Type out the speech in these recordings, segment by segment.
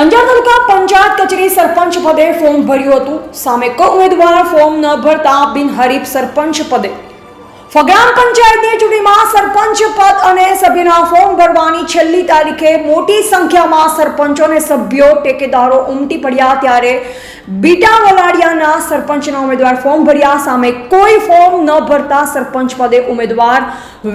અંજાર તાલુકા પંચાયત કચેરી સરપંચ પદે ફોર્મ ભર્યું હતું. સામે કોઈ ઉમેદવાર ફોર્મ ન ભરતા બિનહરીફ સરપંચ પદે. ફગ્રામ પંચાયતની ચૂંટણીમાં સરપંચ પદ અને સભ્યના ફોર્મ ભરવાની છેલ્લી તારીખે મોટી સંખ્યામાં સરપંચો અને સભ્યો ટેકેદારો ઉમટી પડ્યા ત્યારે બીટા વલાડિયાના સરપંચના ઉમેદવાર ફોર્મ ભર્યા. સામે કોઈ ફોર્મ ન ભરતા સરપંચ પદે ઉમેદવાર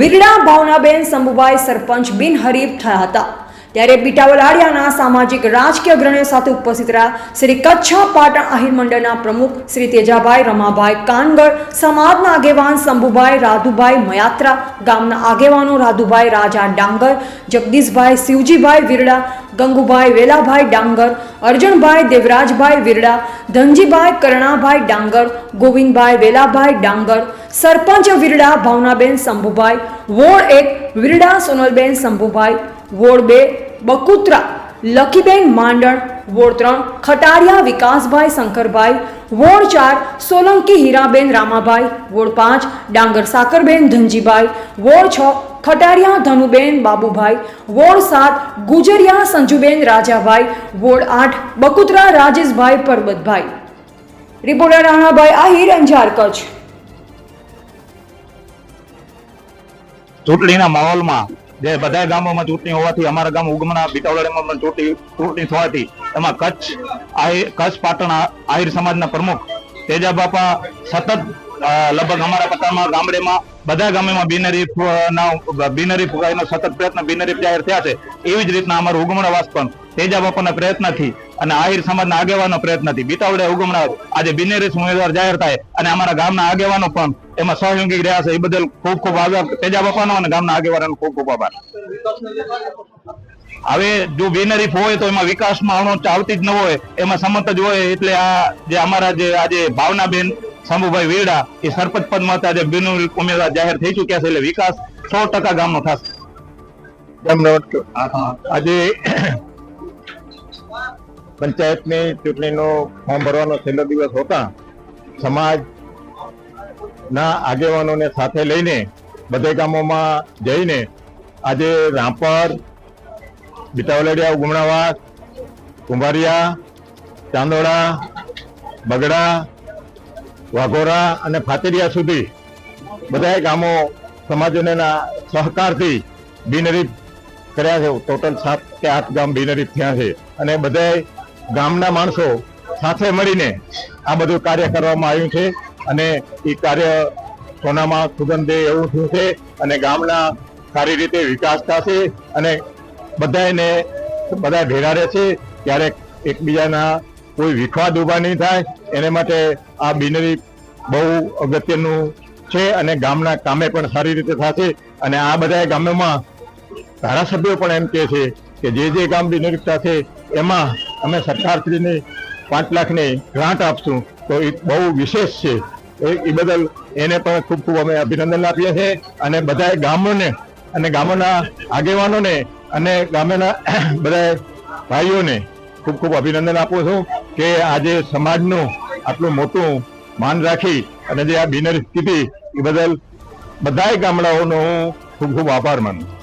વિરડા ભાવનાબેન શંભુભાઈ સરપંચ બિનહરીફ થયા હતા. ત્યારે બીટાવલાડિયાના સામાજિક રાજકીય અગ્રણીઓ સાથે ઉપસ્થિત રહ્યા. શ્રી કચ્છ પાટણ આહિર મંડળના પ્રમુખ શ્રી તેજાભાઈ રમાભાઈ કાનગર, સમાજના આગેવાન શંભુભાઈ રાધુભાઈ મયાત્રા, ગામના આગેવાનો રાધુભાઈ રાજા ડાંગર, જગદીશભાઈ શિવજીભાઈ વિરડા, ગંગુભાઈ વેલાભાઈ ડાંગર અર્જણભાઈ દેવરાજભાઈ વિરડા, ધનજીભાઈ કરણાભાઈ ડાંગર, ગોવિંદભાઈ વેલાભાઈ ડાંગર, સરપંચ વિરડા ભાવનાબેન શંભુભાઈ, વોર્ડ એક વિરડા સોનલબેન શંભુભાઈ, વોર્ડ બે બકુત્રા લકીબેન માંડણ વોર્ડ ત્રણ ખટારિયા વિકાસભાઈ શંકરભાઈ વોર્ડ ચાર સોલંકી હીરાબેન રામાભાઈ વોર્ડ પાંચ ડાંગર સાકરબેન ધનજીભાઈ વોર્ડ છ ખટારિયા ધનુબેન બાબુભાઈ વોર્ડ સાત ગુજરિયા સંજુબેન રાજાભાઈ વોર્ડ આઠ બકુત્રા રાજેશભાઈ પરબતભાઈ. રિપોર્ટર રાણાભાઈ આહિર, અંજાર કચ્છ. ચૂંટણીના માહોલમાં જે બધા ગામોમાં ચૂંટણી હોવાથી અમારા ગામ ઉગમણા બીટાવડામાં પણ ચૂંટણી ચૂંટણી થવાથી એમાં કચ્છ કચ્છ પાટણ, આહિર સમાજના પ્રમુખ તેજા બાપા સતત લગભગ અમારા પટ્ટામાં ગામડેમાં બધા ગામેમાં બિનરી અ, ના બિનહરીફ એનો સતત પ્રયત્ન બિનરી જાહેર થયા છે. એવી જ રીતના અમારું ઉગમણાવાસ પણ તેજા બાપાના પ્રયત્નથી અને આહિર સમાજના આગેવાનો પ્રયત્નથી બીતાવડે ઉગમણા આજે બિનરી ઉમેદવાર જાહેર થાય અને અમારા ગામના આગેવાનો પણ એમાં સહયોગી રહ્યા છે. એ બદલ ખૂબ ખૂબ આભાર તેજા બાપાનો અને ગામના આગેવાનો ખૂબ ખૂબ આભાર. હવે જો બિનહરીફ હોય તો એમાં વિકાસમાં અણુ આવતી જ ન હોય એમાં સમત જ હોય એટલે આ જે અમારા જે આજે ભાવનાબેન શંભુભાઈ વેડા એ સરપંચ પદ માટે આજે બિન ઉમેદવાર જાહેર થઈ ચુક્યા છે એટલે વિકાસ સો ટકા ગામનો થશે. આજે પંચાયતની ચૂંટણીનો ફોર્મ ભરવાનો છેલ્લો દિવસ હોતા સમાજ ના આગેવાનોને સાથે લઈને બધે ગામોમાં જઈને આજે રાપર બીટાવલેડિયા ગુમણાવાસ કુંભારિયા ચાંદોડા બગડા વાઘોરા અને ફાતેરિયા સુધી બધાય ગામો સમાજોના સહકારથી બિનરીત કર્યા છે. ટોટલ સાત કે આઠ ગામ બિનહરીફ થયા છે. અને બધાય ગામના માણસો સાથે મળીને આ બધું કાર્ય કરવામાં આવ્યું છે. અને એ કાર્ય સોનામાં સુગંધે એવું થયું છે અને ગામના સારી રીતે વિકાસ થશે અને બધાને બધા ભેગા રહે છે ક્યારેક એકબીજાના કોઈ વિખવાદ ઊભા નહીં થાય. એને માટે આ બિનરી બહુ અગત્યનું છે અને ગામના કામે પણ સારી રીતે થશે. અને આ બધા ગામોમાં ધારાસભ્યો પણ એમ કહે છે કે જે જે ગામ બિનરી છે એમાં અમે સરકારશ્રીને પાંચ લાખની ગ્રાન્ટ આપશું. તો એ બહુ વિશેષ છે. એ બદલ એને પણ ખૂબ ખૂબ અમે અભિનંદન આપીએ છીએ. અને બધા ગામોને અને ગામોના આગેવાનોને અને ગામના બધા ભાઈઓને ખૂબ ખૂબ અભિનંદન આપું છું. કે આજે સમાજનું આટલું મોટું માન રાખી અને જે આ બિનરી સ્થિતિ, એ બદલ બધાય ગામડાઓનો હું ખૂબ ખૂબ આભાર માનું